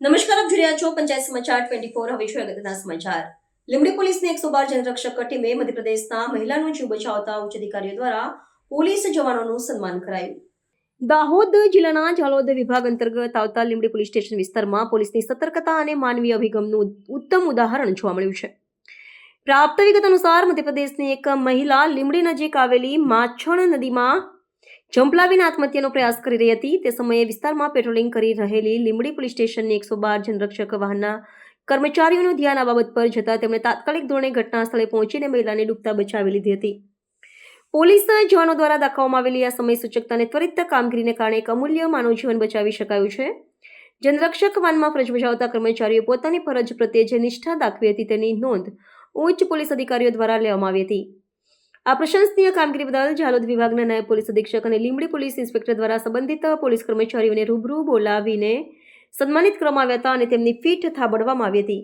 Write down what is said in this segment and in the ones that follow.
નમસ્કાર, આપ જોઈ રહ્યા છો પંચાયત સમાચાર ટ્વેન્ટી ફોર હવે છે અગત્યના સમાચાર? લીંબડી પોલીસની એકસો બાર જનરક્ષક ટીમે મધ્યપ્રદેશના મહિલાનો જીવ બચાવતા ઉચ્ચ અધિકારીઓ દ્વારા પોલીસ જવાનોનું સન્માન કરાયું. દાહોદ જિલ્લાના જાલોદ વિભાગ અંતર્ગત આવતા લીંબડી પોલીસ સ્ટેશન વિસ્તારમાં પોલીસની સતર્કતા અને માનવીય અભિગમનું ઉત્તમ ઉદાહરણ જોવા મળ્યું છે. પ્રાપ્ત વિગત અનુસાર મધ્યપ્રદેશની એક મહિલા લીંબડી નજીક આવેલી માછણ નદીમાં જંપલાવીને આત્મહત્યાનો પ્રયાસ કરી રહી હતી. તે સમયે વિસ્તારમાં પેટ્રોલિંગ કરી રહેલી લીંબડી પોલીસ સ્ટેશનની એકસો બાર જનરક્ષક વાહનના કર્મચારીઓનું ધ્યાન આ બાબત પર જતા તેમણે તાત્કાલિક ધોરણે ઘટના સ્થળે પહોંચીને મહિલાને ડૂબતા બચાવી લીધી હતી. પોલીસના જવાનો દ્વારા દાખવવામાં આવેલી આ સમય સૂચકતાને ત્વરિત કામગીરીને કારણે એક અમૂલ્ય માનવ જીવન બચાવી શકાયું છે. જનરક્ષક વાનમાં ફરજ બજાવતા કર્મચારીઓ પોતાની ફરજ પ્રત્યે જે નિષ્ઠા દાખવી હતી તેની નોંધ ઉચ્ચ પોલીસ અધિકારીઓ દ્વારા લેવામાં આવી હતી. આ પ્રશંસનીય કામગીરી બદલ ઝાલોદ વિભાગના નાયબ પોલીસ અધિક્ષક અને લીંબડી પોલીસ ઇન્સ્પેક્ટર દ્વારા સંબંધિત પોલીસ કર્મચારીઓને રૂબરૂ બોલાવીને સન્માનિત કરવામાં આવ્યા હતા અને તેમની ફીટ થાબડવામાં આવી હતી.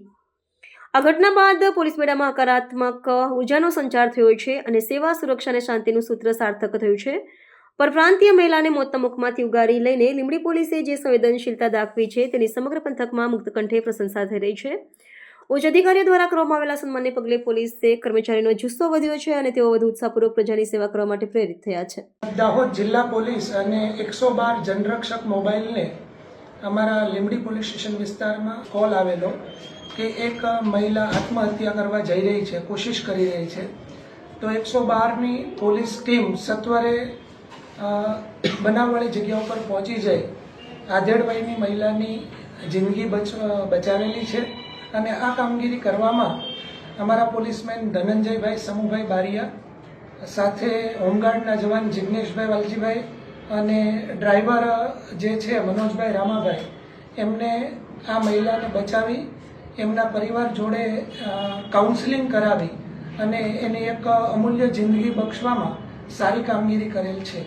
આ ઘટના બાદ પોલીસ મેળામાં હકારાત્મક ઉર્જાનો સંચાર થયો છે અને સેવા, સુરક્ષા અને શાંતિનું સૂત્ર સાર્થક થયું છે. પરપ્રાંતીય મહિલાને મોતના મુખમાંથી ઉગારી લઈને લીંબડી પોલીસે જે સંવેદનશીલતા દાખવી છે તેની સમગ્ર પંથકમાં મુક્ત કંઠે પ્રશંસા થઈ રહી છે. ઉચ્ચ અધિકારીઓ દ્વારા કરવામાં આવેલા સન્માનને પગલે પોલીસે કર્મચારીનો જુસ્સો વધ્યો છે અને તેઓ વધુ ઉત્સાહપૂર્વક પ્રજાની સેવા કરવા માટે પ્રેરિત થયા છે. દાહોદ જિલ્લા પોલીસ અને એકસો બાર જનરક્ષક મોબાઈલને અમારા લીમડી પોલીસ સ્ટેશન વિસ્તારમાં કોલ આવેલો કે એક મહિલા આત્મહત્યા કરવા જઈ રહી છે, કોશિશ કરી રહી છે. તો એકસો બારની પોલીસ ટીમ સત્વરે બનાવવાળી જગ્યા ઉપર પહોંચી જાય. આધેડભાઈની મહિલાની જિંદગી બચ બચાવેલી છે. અને આ કામગીરી કરવામાં અમારા પોલીસમેન ધનંજયભાઈ, સમુભાઈ બારિયા સાથે હોમગાર્ડના જવાન જિગ્નેશભાઈ વાલજીભાઈ અને ડ્રાઈવર જે છે મનોજભાઈ રામાભાઈ, એમને આ મહિલાને બચાવી, એમના પરિવાર જોડે કાઉન્સેલિંગ કરાવી અને એને એક અમૂલ્ય જિંદગી બક્ષવામાં સારી કામગીરી કરેલ છે.